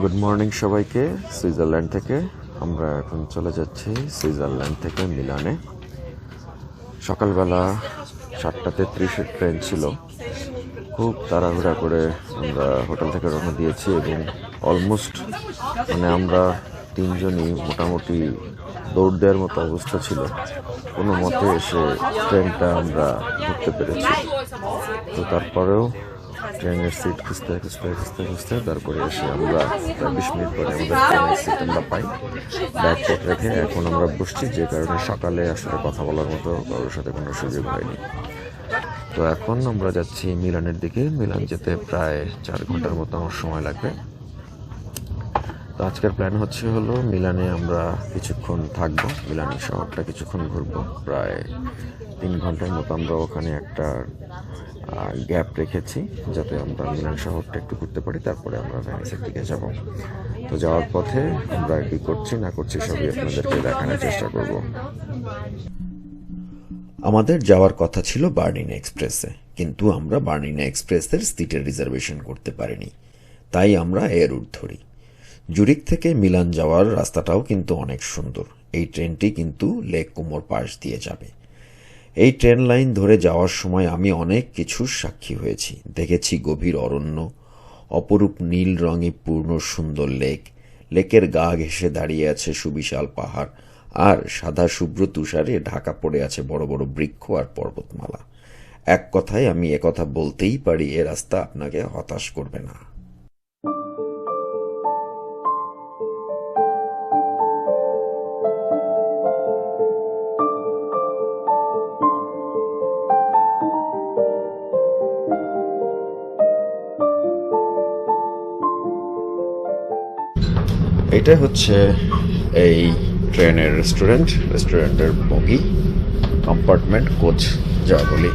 Good morning সবাইকে, Switzerland থেকে। আমরা এখন চলে যাচ্ছি সুইজারল্যান্ড থেকে মিলানে। সকালবেলা সাতটা তেত্রিশের ট্রেন ছিল। খুব তাড়াহুড়া করে আমরা হোটেল থেকে রওনা দিয়েছি এবং অলমোস্ট মানে আমরা তিনজনই মোটামুটি দৌড় দেওয়ার মতো অবস্থা ছিল। কোনো মতে এসে ট্রেনটা আমরা ধরতে পেরেছি। তো তারপরেও ট্রেনের সিট খুঁজতে খুঁজতে খুঁজতে খুঁজতে তারপরে এসে আমরা প্রায় বিশ মিনিট পরে আমাদের ট্রেনের সিট আমরা পাই। ব্যাগপট রেখে এখন আমরা বসছি, যে কারণে সকালে আসলে কথা বলার মতো কারোর সাথে কোনো সুযোগ হয়নি। তো এখন আমরা যাচ্ছি মিলানের দিকে। মিলান যেতে প্রায় চার ঘণ্টার মতো আমার সময় লাগবে। তো আজকের প্ল্যান হচ্ছে হলো মিলানে আমরা কিছুক্ষণ থাকব মিলান শহরটা কিছুক্ষণ ঘুরবো। প্রায় তিন ঘণ্টার মতো আমরা ওখানে একটা গ্যাপ রেখেছি যাতে আমরা মিলান শহরটা একটু ঘুরতে পারি, তারপরে আমরা ভ্যানিসের দিকে যাব। তো যাওয়ার পথে আমরা কি করছি, না করছি সবই আপনাদেরকে দেখানোর চেষ্টা করব। আমাদের যাওয়ার কথা ছিল বার্নিনা এক্সপ্রেসে, কিন্তু আমরা বার্নিনা এক্সপ্রেসের সিটের রিজার্ভেশন করতে পারিনি। তাই আমরা এয়ার রুট ধরি। জুরিক থেকে মিলান যাওয়ার রাস্তাটাও কিন্তু অনেক সুন্দর। এই ট্রেনটি কিন্তু লেক কুমোর পাশ দিয়ে যাবে। এই ট্রেন লাইন ধরে যাওয়ার সময় আমি অনেক কিছুর সাক্ষী হয়েছি। দেখেছি গভীর অরণ্য, অপরূপ নীল রঙে পূর্ণ সুন্দর লেক। লেকের গা ঘেঁষে দাঁড়িয়ে আছে সুবিশাল পাহাড়, আর সাদা শুভ্র তুষারে ঢাকা পড়ে আছে বড় বড় বৃক্ষ আর পর্বতমালা। এক কথায় আমি একথা বলতেই পারি, এ রাস্তা আপনাকে হতাশ করবে না। এটা হচ্ছে এই ট্রেনের রেস্টুরেন্ট রেস্টুরেন্টের বগি কম্পার্টমেন্ট কোচ, যা বলি।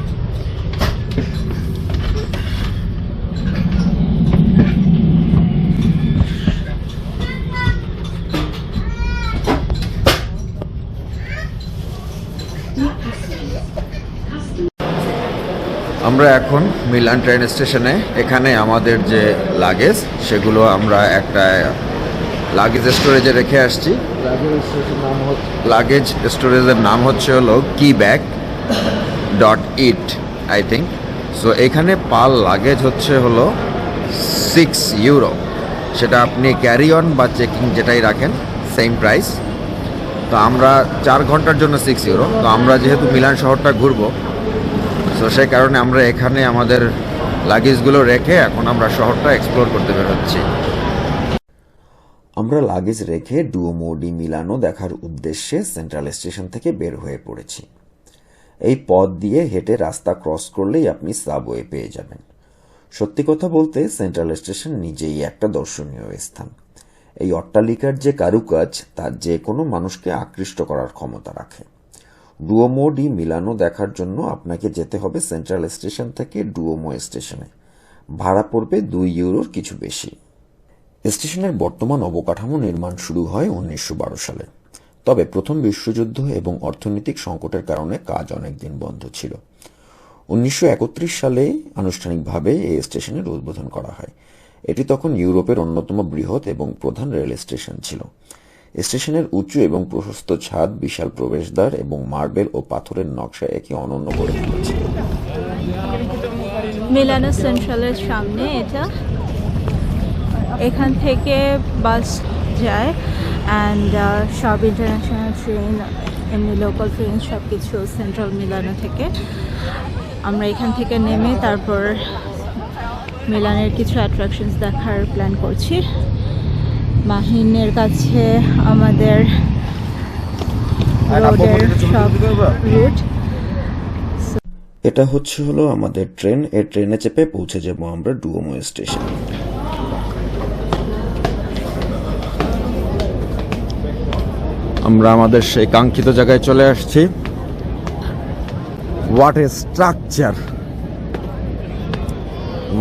আমরা এখন মিলান ট্রেন স্টেশনে। এখানে আমাদের যে লাগেজ সেগুলো আমরা একটা লাগেজ স্টোরেজে রেখে আসছি। লাগেজ স্টোরেজের নাম হচ্ছে হলো কি bag dot it I think so এখানে পাল লাগেজ হচ্ছে হলো সিক্স ইউরো সেটা আপনি ক্যারি অন বা চেকিং যেটাই রাখেন সেম প্রাইস তো আমরা চার ঘণ্টার জন্য সিক্স ইউরো তো আমরা যেহেতু মিলান শহরটা ঘুরবো সো সেই কারণে আমরা এখানে আমাদের লাগেজগুলো রেখে এখন আমরা শহরটা এক্সপ্লোর করতে বেরোচ্ছি। আমরা লাগেজ রেখে ডুওমো ডি মিলানো দেখার উদ্দেশ্যে সেন্ট্রাল স্টেশন থেকে বের হয়ে পড়েছি। এই পথ দিয়ে হেঁটে রাস্তা ক্রস করলেই আপনি সাবওয়ে পেয়ে যাবেন। সত্যি কথা বলতে সেন্ট্রাল স্টেশন নিজেই একটা দর্শনীয় স্থান। এই অট্টালিকার যে কারুকাজ, তা যে কোনো মানুষকে আকৃষ্ট করার ক্ষমতা রাখে। ডুওমো ডি মিলানো দেখার জন্য আপনাকে যেতে হবে সেন্ট্রাল স্টেশন থেকে ডুওমো স্টেশনে ভাড়া পড়বে দুই ইউরোর কিছু বেশি। স্টেশনের বর্তমান অবকাঠামো নির্মাণ শুরু হয় উনিশশো বারো সালে। তবে প্রথম বিশ্বযুদ্ধ এবং অর্থনৈতিক সংকটের কারণে কাজ অনেক দিন বন্ধ ছিল। উনিশশো একত্রিশ সালে আনুষ্ঠানিকভাবে এই স্টেশনের উদ্বোধন করা হয়। এটি তখন ইউরোপের অন্যতম বৃহৎ এবং প্রধান রেল স্টেশন ছিল। স্টেশনের উঁচু এবং প্রশস্ত ছাদ, বিশাল প্রবেশদ্বার এবং মার্বেল ও পাথরের নকশা একে অনন্য করে তুলেছে। মিলানো সেন্ট্রালের সামনে এটা এখান থেকে বাস যায় অ্যান্ড সব ইন্টারন্যাশনাল ট্রেন এমনি লোকাল ট্রেন সব কিছু সেন্ট্রাল মিলানো থেকে। আমরা এখান থেকে নেমে তারপর মিলানের কিছু অ্যাট্রাকশনস দেখার প্ল্যান করছি। মাহিনের কাছে আমাদের রোডের সব রুট এটা হচ্ছে হলো আমাদের ট্রেন এই ট্রেনে চেপে পৌঁছে যাব আমরা ডুওমো স্টেশন আমরা আমাদের সেই কাঙ্ক্ষিত জায়গায় চলে আসছি। What a structure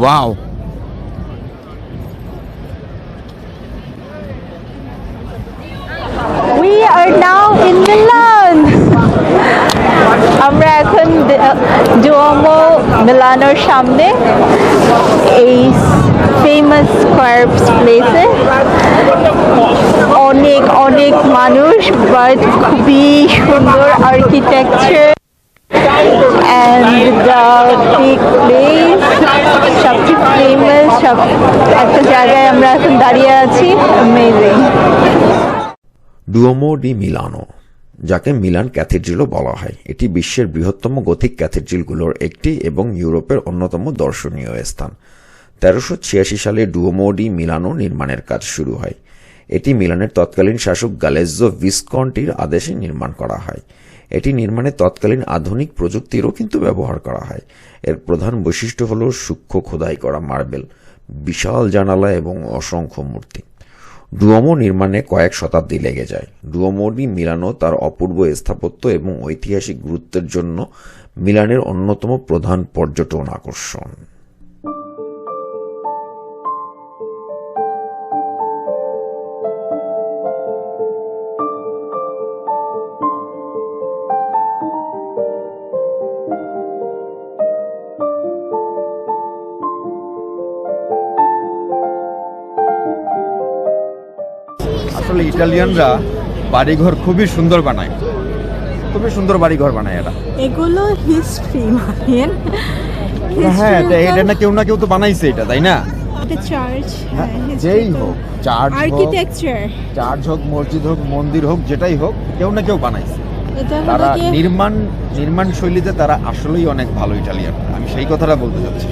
wow We are now in Milan. আমরা ডুয়ামো মিলানোর সামনে, এই ফেমাস স্কোয়ারস প্লেসে অনেক অনেক মানুষ বাট খুবই সুন্দর architecture and the big place সবচেয়ে ফেমাস সব, একটা জায়গায় আমরা এখন দাঁড়িয়ে আছি অ্যামেজিং ডুওমো ডি মিলানো যাকে মিলান ক্যাথিড্রিলও বলা হয়। এটি বিশ্বের বৃহত্তম গথিক ক্যাথিড্রিলগুলোর একটি এবং ইউরোপের অন্যতম দর্শনীয় স্থান। তেরোশো ছিয়াশি সালে ডুয়োমোডি মিলানো নির্মাণের কাজ শুরু হয়। এটি মিলানের তৎকালীন শাসক গালেজ্জো ভিসকন্টির আদেশে নির্মাণ করা হয়। এটি নির্মাণে তৎকালীন আধুনিক প্রযুক্তিরও কিন্তু ব্যবহার করা হয়। এর প্রধান বৈশিষ্ট্য হল সূক্ষ্ম খোদাই করা মার্বেল, বিশাল জানালা এবং অসংখ্য মূর্তি। ডুওমো নির্মাণে কয়েক শতাব্দী লেগে যায়। ডুওমোডি মিলানো তার অপূর্ব স্থাপত্য এবং ঐতিহাসিক গুরুত্বের জন্য মিলানের অন্যতম প্রধান পর্যটন আকর্ষণ। আসলে ইটালিয়ানরা বাড়িঘর খুবই সুন্দর বানায়। খুবই সুন্দর বাড়িঘর বানায় এরা। এগুলো হিস্ট্রি মানেন হ্যাঁ এটা এটা না কেউ না কেউ তো বানাইছে এটা তাই না? চার্চ হ্যাঁ, যেই হোক চার্চ আর্কিটেকচার চার্চ হোক মসজিদ হোক মন্দির হোক যেটাই হোক কেউ না কেউ বানাইছে। তারা নির্মাণ নির্মাণ শৈলীতে তারা আসলেই অনেক ভালো ইটালিয়ান। আমি সেই কথাটা বলতে চাচ্ছি।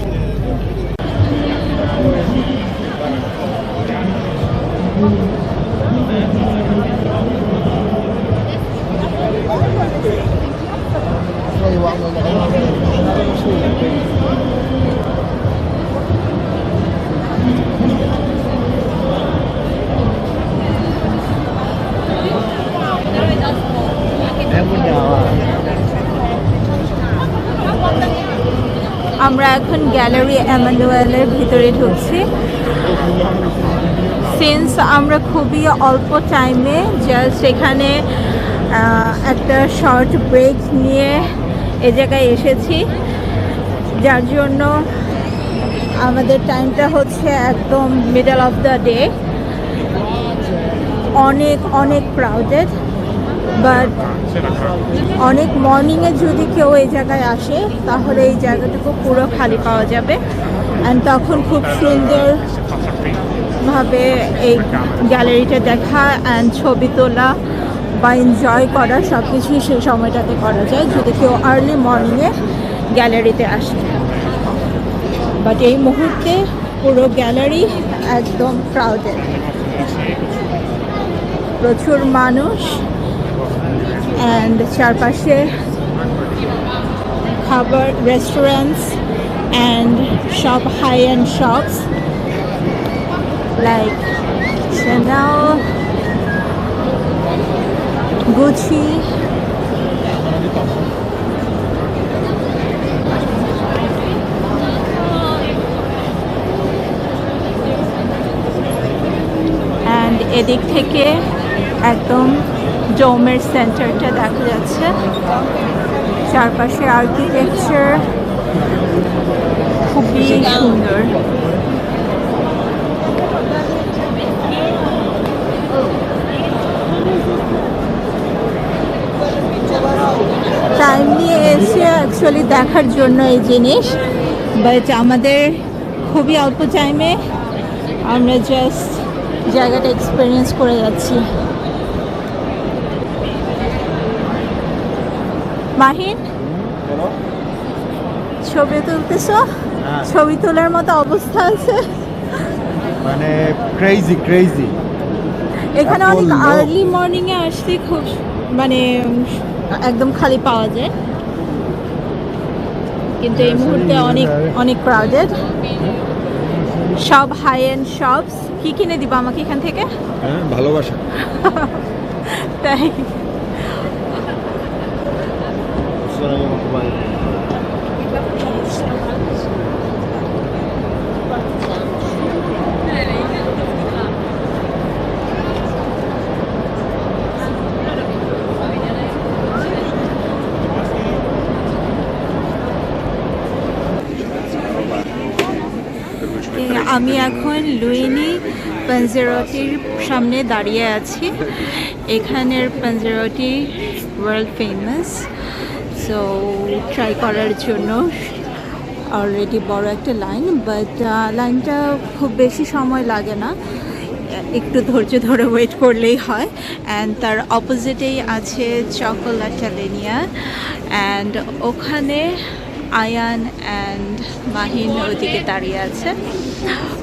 আমরা এখন গ্যালারি অ্যামানুয়েলের ভিতরে ঢুকছি। সিন্স আমরা খুবই অল্প টাইমে জাস্ট এখানে একটা শর্ট ব্রেক নিয়ে এ জায়গায় এসেছি। যার জন্য আমাদের টাইমটা হচ্ছে একদম মিডল অফ দ্য ডে অনেক অনেক ক্রাউডেড বাট অনেক মর্নিংয়ে যদি কেউ এই জায়গায় আসে, তাহলে এই জায়গাটুকু পুরো খালি পাওয়া যাবে। অ্যান্ড তখন খুব সুন্দর ভাবে এই গ্যালারিটা দেখা অ্যান্ড ছবি তোলা। বা এনজয় করা সব কিছুই সেই সময়টাতে করা যায়। যদি কেউ আর্লি মর্নিংয়ে গ্যালারিতে আসে। বাট এই মুহূর্তে পুরো গ্যালারি একদম ক্রাউডেড প্রচুর মানুষ অ্যান্ড চারপাশে খাবার রেস্টুরেন্টস অ্যান্ড সব high and shops like Chanel, and এদিক থেকে একদম ডোমের সেন্টারটা দেখা যাচ্ছে। চারপাশে আর্কিটেকচার খুবই সুন্দর। টাইম নিয়ে এসে অ্যাকচুয়ালি দেখার জন্য এই জিনিস। বাট আমাদের খুবই অল্প টাইমে আমরা জাস্ট জায়গাটা এক্সপিরিয়েন্স করে যাচ্ছি। মাহিন ছবি তুলতেছো? হ্যাঁ। ছবি তোলার মতো অবস্থা আছে? মানে ক্রেজি ক্রেজি এখানে অনেক। আর্লি মর্নিং এ আসতে খুব মানে একদম খালি পাওয়া যায়। কিন্তু এই মুহূর্তে অনেক অনেক ক্রাউডেড সব হাই এন্ড শপস কি কিনে দিবা আমাকে এখান থেকে? হ্যাঁ ভালোবাসা। তাই আমি এখন লুইনি পাঞ্জেরটির সামনে দাঁড়িয়ে আছি। এখানের পাঞ্জেরটি ওয়ার্ল্ড ফেমাস সো ট্রাই করার জন্য অলরেডি বড় একটা লাইন বাট লাইনটা খুব বেশি সময় লাগে না। একটু ধৈর্য ধরে ওয়েট করলেই হয়। অ্যান্ড তার অপোজিটেই আছে চকোলাটালেনিয়া অ্যান্ড ওখানে আয়ান অ্যান্ড মাহিন ওদিকে দাঁড়িয়ে আছে।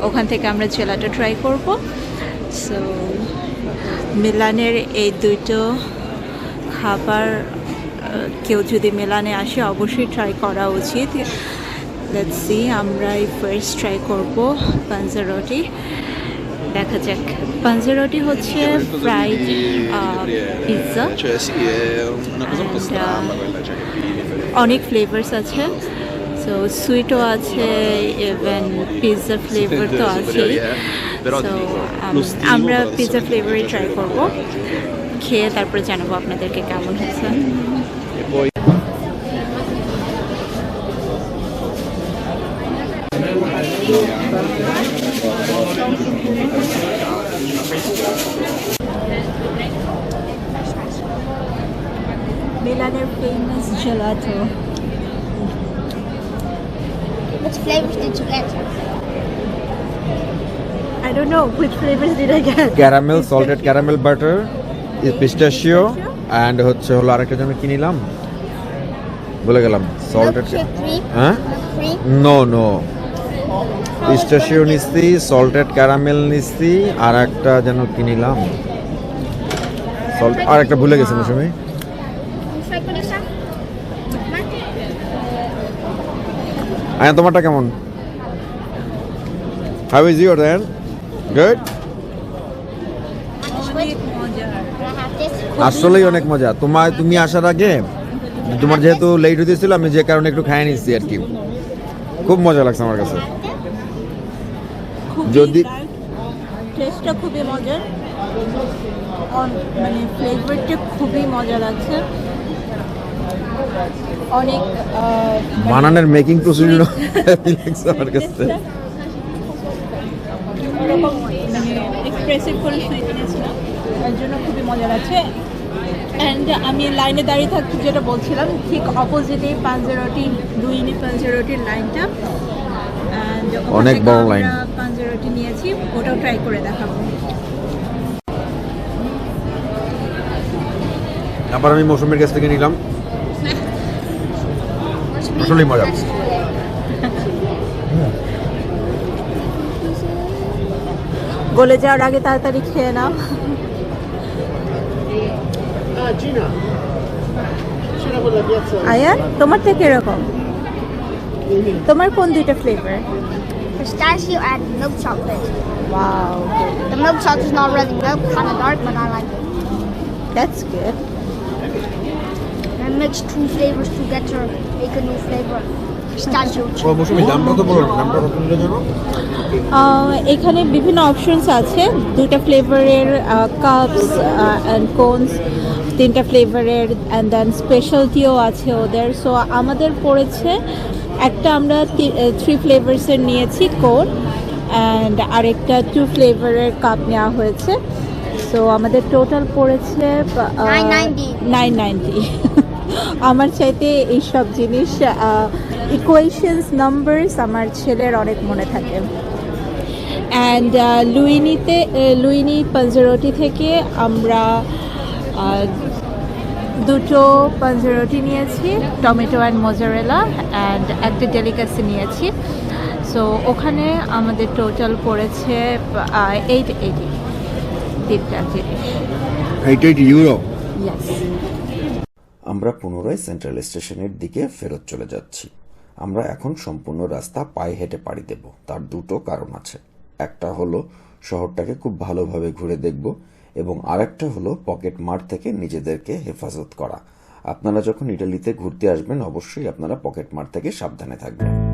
ওখান থেকে আমরা জেলাটা ট্রাই করব। সো মিলানের এই দুটো খাবার কেউ যদি মিলানে আসে অবশ্যই ট্রাই করা উচিত। লেটস সি আমরা এই ফার্স্ট ট্রাই করব পাঞ্জারটি দেখা যাক। পাঞ্জা পাঞ্জারটি হচ্ছে ফ্রাইড পিৎজা অনেক ফ্লেভার্স আছে। সো সুইটও আছে ইভেন পিৎজা ফ্লেভার তো আছে um, আমরা পিৎজা ফ্লেভারই ট্রাই করব। খেয়ে তারপরে জানাব আপনাদেরকে কেমন হয়েছে। Famous Which flavors did you get? I don't know which flavors did I get. Caramel salted caramel butter pistachio and হচ্ছে হলো আরেকটা যেন কি নিলাম। বলে গেলাম। সল্টেড হ্যাঁ? Cream. নো নো পিস্টাশিও নিচ্ছি সল্টেড ক্যারামেল নিচ্ছি আর একটা যেন কি নিলাম। সল্ট আর একটা ভুলে গেছি মৌসুমি। আয়া তোমারটা কেমন? How is your then good? আসলেই অনেক মজা। তোমার তুমি আসার আগে তোমার যেহেতু লেট হতেছিল আমি যে কারণে একটু খাই নিচ্ছি আর কি। খুব মজা লাগছে আমার কাছে। যদি- টেস্টটা খুবই মজার। মানে ফ্লেভারটা খুবই মজা লাগছে। অনেক বানানের মেকিং প্রসিডিউর আমার কাছে। মানে এক্সপ্রেসিভ করে জন্য খুবই মজা লাগছে। অ্যান্ড আমি লাইনে দাঁড়িয়ে থাকতে যেটা বলছিলাম ঠিক অপোজিটে পাঞ্জেরটি দুইনি পাঞ্জেরটির লাইনটা অনেক বড় line। পাঞ্জেরটি নিয়েছি ওটাও ট্রাই করে দেখাবো। আবার আমি মৌসুমের কাছ থেকে নিলাম। আসলেই মজা গলে যাওয়ার আগে তাড়াতাড়ি খেয়ে নাও আয়া তোমার থেকে এরকম তোমার কোন দুইটা flavour Pistachio and milk chocolate. Wow The milk chocolate is not really milk, kind of dark, but I like it. That's good Mixed two flavors together, make a new flavor. এখানে বিভিন্ন অপশনস আছে। দুইটা ফ্লেভারের cups and cones তিনটা ফ্লেভারের and then স্পেশালটিও আছে ওদের। So আমাদের পড়েছে একটা আমরা থ্রি ফ্লেভার্সের নিয়েছি কোন অ্যান্ড আরেকটা টু ফ্লেভারের কাপ নেওয়া হয়েছে। সো আমাদের টোটাল পড়েছে $9.90 নাইন নাইনটি আমার চাইতে এইসব জিনিস ইকুয়েশনস নাম্বারস আমার ছেলের অনেক মনে থাকে। অ্যান্ড লুইনিতে লুইনি পাঞ্জারটি থেকে আমরা দুটো পাঞ্জারটি নিয়েছি টমেটো অ্যান্ড মোজারেলা অ্যান্ড একটা ডেলিকাসি নিয়েছি। সো ওখানে আমাদের টোটাল পড়েছে এইট এইটি তিনটা জিনিস। এইটা ইউরো ইয়াস আমরা পুনরায় সেন্ট্রাল স্টেশনের দিকে ফেরত চলে যাচ্ছি। আমরা এখন সম্পূর্ণ রাস্তা পায়ে হেঁটে পাড়ি দেব। তার দুটো কারণ আছে। একটা হলো, শহরটাকে খুব ভালোভাবে ঘুরে দেখব এবং আরেকটা হলো, পকেট মার থেকে নিজেদেরকে হেফাজত করা। আপনারা যখন ইটালিতে ঘুরতে আসবেন, অবশ্যই আপনারা পকেট মার থেকে সাবধানে থাকবেন।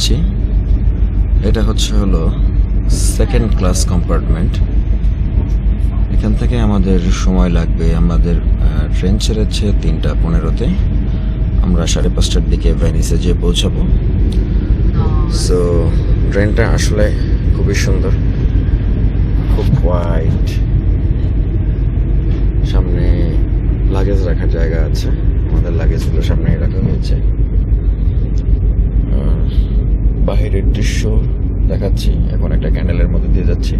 যাচ্ছি এটা হচ্ছে হলো সেকেন্ড ক্লাস কম্পার্টমেন্ট এখান থেকে আমাদের সময় লাগবে, আমাদের ট্রেন ছেড়েছে তিনটা পনেরোতে। আমরা সাড়ে পাঁচটার দিকে ভেনিসে যেয়ে পৌঁছাবো। সো ট্রেনটা আসলে খুবই সুন্দর। খুব হোয়াইট সামনে লাগেজ রাখার জায়গা আছে। আমাদের লাগেজগুলো সামনে রাখা হয়েছে। বাহিরের দৃশ্য দেখাচ্ছি। এখন একটা ক্যান্ডেলের মধ্যে দিয়ে যাচ্ছি।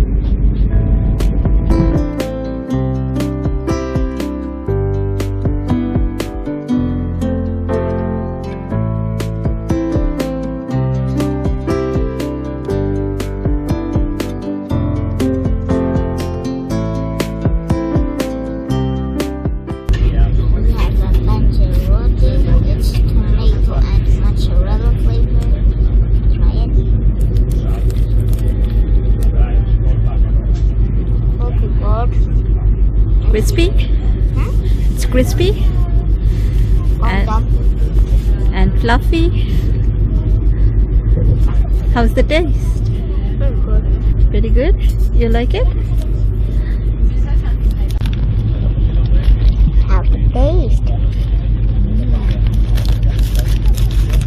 good. Crispy? It's crispy Well And- done. and fluffy. How's the taste? Very good. Very good. You like it? How's the taste?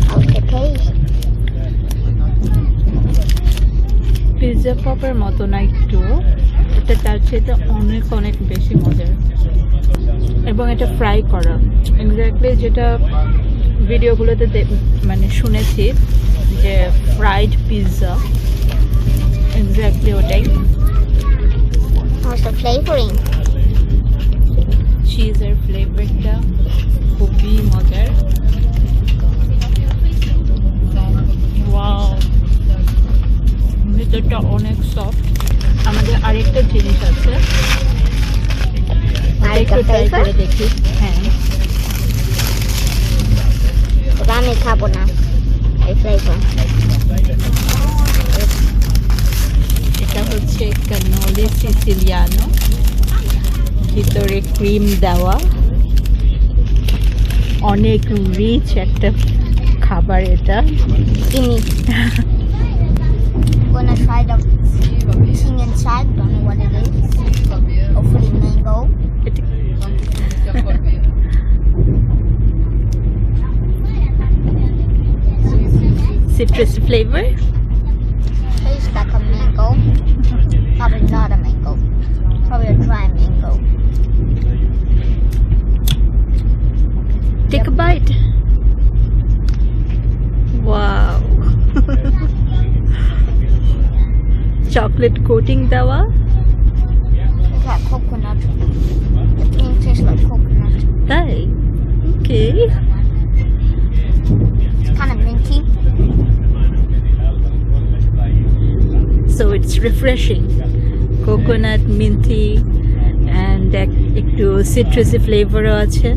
How's the taste? Pizza পপের মতো না একটু এটা তার চেয়ে অনেক অনেক বেশি মজার। এবং এটা ফ্রাই করা। এক্স্যাক্টলি যেটা ভিডিওগুলোতে মানে শুনেছি যে ফ্রাইড পিৎজা এক্স্যাক্টলি ওটাই। Flavoring? চিজের ফ্লেভারটা খুবই মজার। ওয়াও ভিতরটা অনেক সফট আমাদের আরেকটা জিনিস আছে। আরেকটা ট্রাই করে দেখি। হ্যাঁ। ওটা আমি খাব না। এই এটা হচ্ছে সিসিলিয়ানো। ভিতরে ক্রিম দেওয়া। অনেক রিচ একটা খাবার এটা. Gonna try the thing inside. Don't know what it is. Hopefully mango. citrus flavor Tastes like a mango. Probably not a mango. Probably a dry chocolate coating দেওয়া। তাই? Okay so it's refreshing coconut minty and এক একটু citrusy ফ্লেভারও আছে।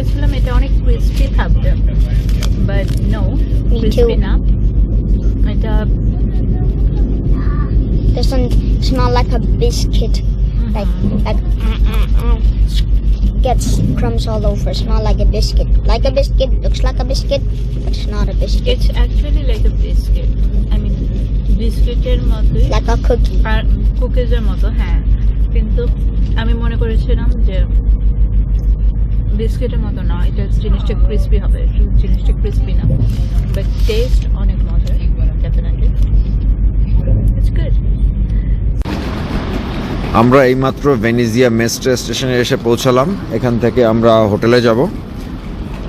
করেছিলাম এটা অনেক crispy থাকবে but no crispy না এটা This one smell like a biscuit. Like like uh, uh, uh. gets crumbs all over. Smell like a biscuit. Like a biscuit. Looks like a biscuit, but it's not a biscuit. It's actually like a biscuit I mean বিস্কিটের মতোই Like a cookie. আর কুকিজের মতো হ্যাঁ কিন্তু আমি মনে করেছিলাম যে বিস্কিটের মতো না, এটা জিনিসটা ক্রিস্পি হবে, জিনিসটা ক্রিস্পি না। বাট টেস্ট অনেক মজার ডেফিনেটলি আমরা এইমাত্র ভেনিজিয়া মেস্ট্রে স্টেশনে এসে পৌঁছালাম। এখান থেকে আমরা হোটেলে যাব।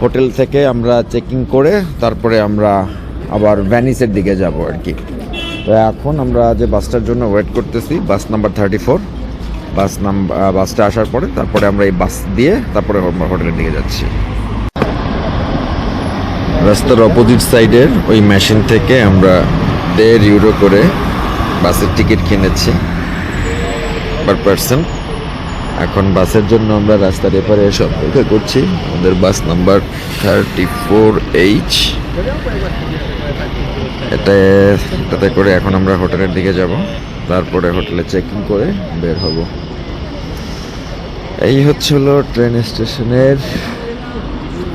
হোটেল থেকে আমরা চেকিং করে তারপরে আমরা আবার ভ্যানিসের দিকে যাব আর কি। তো এখন আমরা যে বাসটার জন্য ওয়েট করতেছি, bus number thirty four bus নাম বাসটা আসার পরে তারপরে আমরা এই বাস দিয়ে তারপরে হোটেলের দিকে যাচ্ছি। রাস্তার অপোজিট সাইডের ওই মেশিন থেকে আমরা দেড় ইউরো করে বাসের টিকিট কিনেছি পার পার্সন এখন বাসের জন্য আমরা রাস্তার এপারে এসে অপেক্ষা করছি। আমাদের bus number thirty four H এতে এটাতে করে এখন আমরা হোটেলের দিকে যাব। তারপরে হোটেলে চেক ইন করে বের হব। এই হচ্ছে হলো ট্রেন স্টেশনের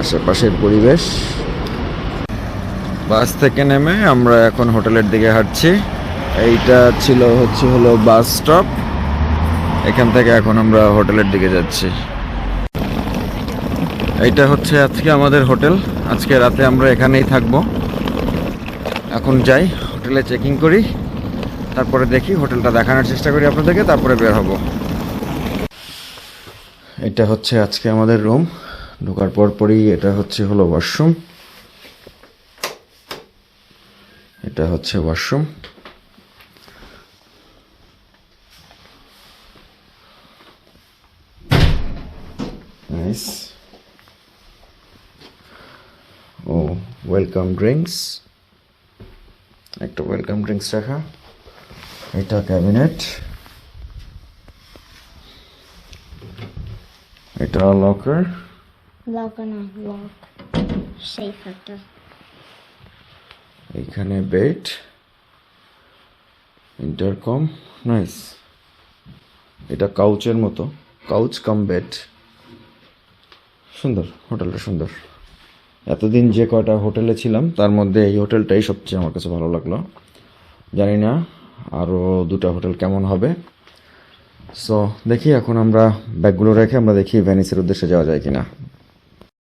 আশেপাশের পরিবেশ। বাস থেকে নেমে আমরা এখন হোটেলের দিকে হাঁটছি। এইটা ছিল হচ্ছে হলো বাস স্টপ। এখান থেকে এখন আমরা হোটেলের দিকে যাচ্ছি। এইটা হচ্ছে আজকে আমাদের হোটেল। আজকে রাতে আমরা এখানেই থাকব। এখন যাই, হোটেলে চেকিং করি, তারপরে দেখি হোটেলটা দেখানোর চেষ্টা করি আপনাদেরকে, তারপরে বের হব। এটা হচ্ছে আজকে আমাদের রুম ঢোকার পর পরই এটা হচ্ছে হলো ওয়াশরুম এটা হচ্ছে ওয়াশরুম ও ওয়েলকাম ড্রিঙ্কস একটা ওয়েলকাম ড্রিঙ্কস রাখা। এটা ক্যাবিনেট এটা locker Lock and unlock. Safe factor. এখানে বেড ইন্টারকম নাইস এটা কাউচের মতো। কাউচ কাম বেড সুন্দর হোটেলটা সুন্দর। এতদিন যে কয়টা হোটেলে ছিলাম, তার মধ্যে এই হোটেলটাই সবচেয়ে আমার কাছে ভালো লাগল। জানি না আরও দুটা হোটেল কেমন হবে। সো দেখি এখন আমরা ব্যাগগুলো রেখে আমরা দেখি ভ্যানিসের উদ্দেশ্যে যাওয়া যায় কিনা।